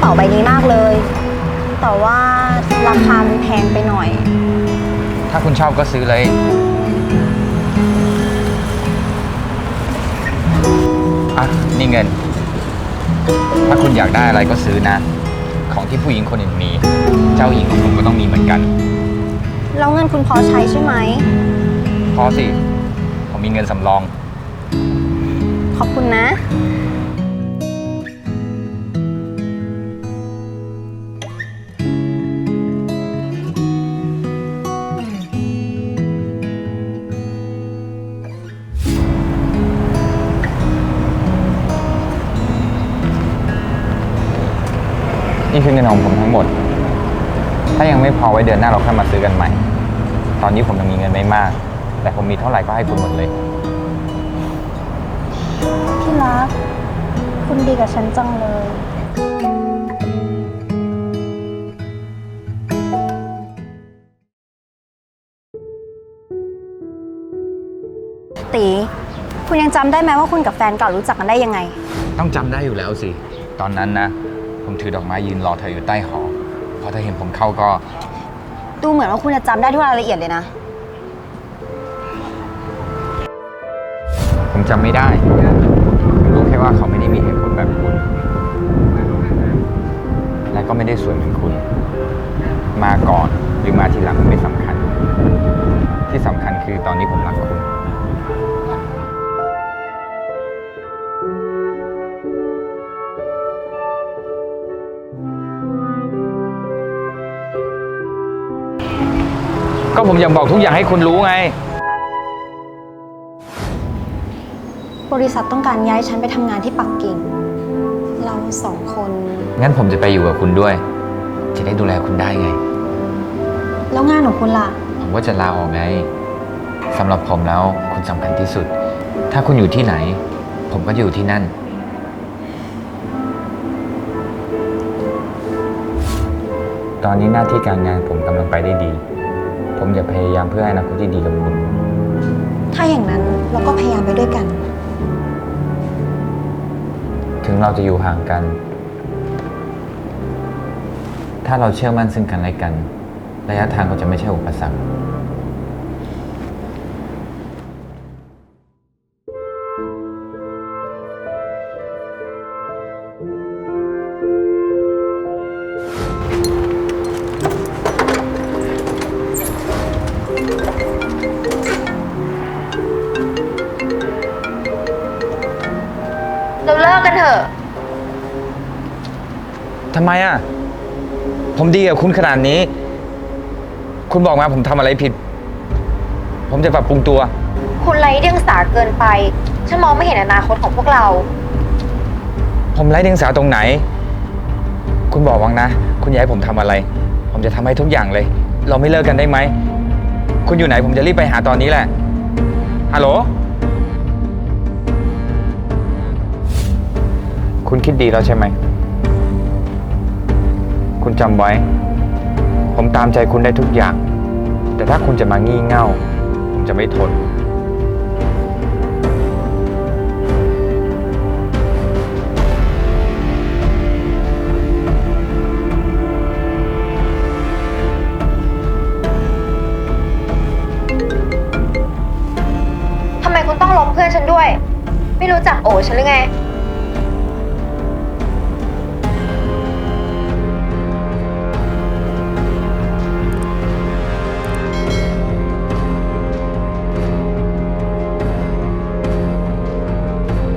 เป๋าใบนี้มากเลย แต่ว่าราคามันแพงไปหน่อย ถ้าคุณชอบก็ซื้อเลย อะ นี่เงิน ถ้าคุณอยากได้อะไรก็ซื้อนะ ของที่ผู้หญิงคนอื่นมี เจ้าหญิงของผมก็ต้องมีเหมือนกัน แล้วเงินคุณพอใช้ใช่ไหม พอสิ ผมมีเงินสำรอง ขอบคุณนะ นี่คือเงินของผมทั้งหมด ถ้ายังไม่พอไว้เดือนหน้าเราค่อยมาซื้อกันใหม่ ตอนนี้ผมยังมีเงินไม่มาก แต่ผมมีเท่าไหร่ก็ให้คุณหมดเลย ที่รัก คุณดีกับฉันจังเลย ตี คุณยังจำได้ไหมว่าคุณกับแฟนเก่ารู้จักกันได้ยังไง ต้องจำได้อยู่แล้วสิ ตอนนั้นนะ ผมถือดอกไม้ยืนรอเธออยู่ใต้หอ พอเธอเห็นผมเข้าก็ ดูเหมือนว่าคุณจะจำได้ทุกรายละเอียดเลยนะ ผมจำไม่ได้ ผมรู้แค่ว่าเขาไม่ได้มีเหตุผลแบบคุณ และก็ไม่ได้สวยเหมือนคุณ มาก่อนหรือมาทีหลังไม่สำคัญ ที่สำคัญคือตอนนี้ผมรักคุณ ก็ผมอยากบอกทุกอย่างให้คุณรู้ไง บริษัทต้องการย้ายฉันไปทำงานที่ปักกิ่ง เราสองคน งั้นผมจะไปอยู่กับคุณด้วย จะได้ดูแลคุณได้ไง แล้วงานของคุณล่ะ ผมก็จะลาออกไงสำหรับผมแล้วคุณสำคัญที่สุด ถ้าคุณอยู่ที่ไหน ผมก็จะอยู่ที่นั่น ตอนนี้หน้าที่การงานผมกำลังไปได้ดี ผมจะพยายามเพื่อให้อนาคตที่ดีกับคุณ ถ้าอย่างนั้นเราก็พยายามไปด้วยกัน ถึงเราจะอยู่ห่างกัน ถ้าเราเชื่อมั่นซึ่งกันและกัน ระยะทางก็จะไม่ใช่อุปสรรค กกันเถอะ ทำไมอะ ผมดีกับคุณขนาดนี้ คุณบอกมาผมทำอะไรผิด ผมจะปรับปรุงตัว คุณไร้เดียงสาเกินไป ฉันมองไม่เห็นอนาคตของพวกเรา ผมไร้เดียงสาตรงไหน คุณบอกวังนะ คุณอยากให้ผมทำอะไร ผมจะทำให้ทุกอย่างเลย เราไม่เลิกกันได้ไหม คุณอยู่ไหนผมจะรีบไปหาตอนนี้แหละฮัลโหล คุณคิดดีแล้วใช่ไหม คุณจำไว้ ผมตามใจคุณได้ทุกอย่าง แต่ถ้าคุณจะมางี่เง่า ผมจะไม่ทน ทำไมคุณต้องล้มเพื่อนฉันด้วย ไม่รู้จักโอฉันหรือไง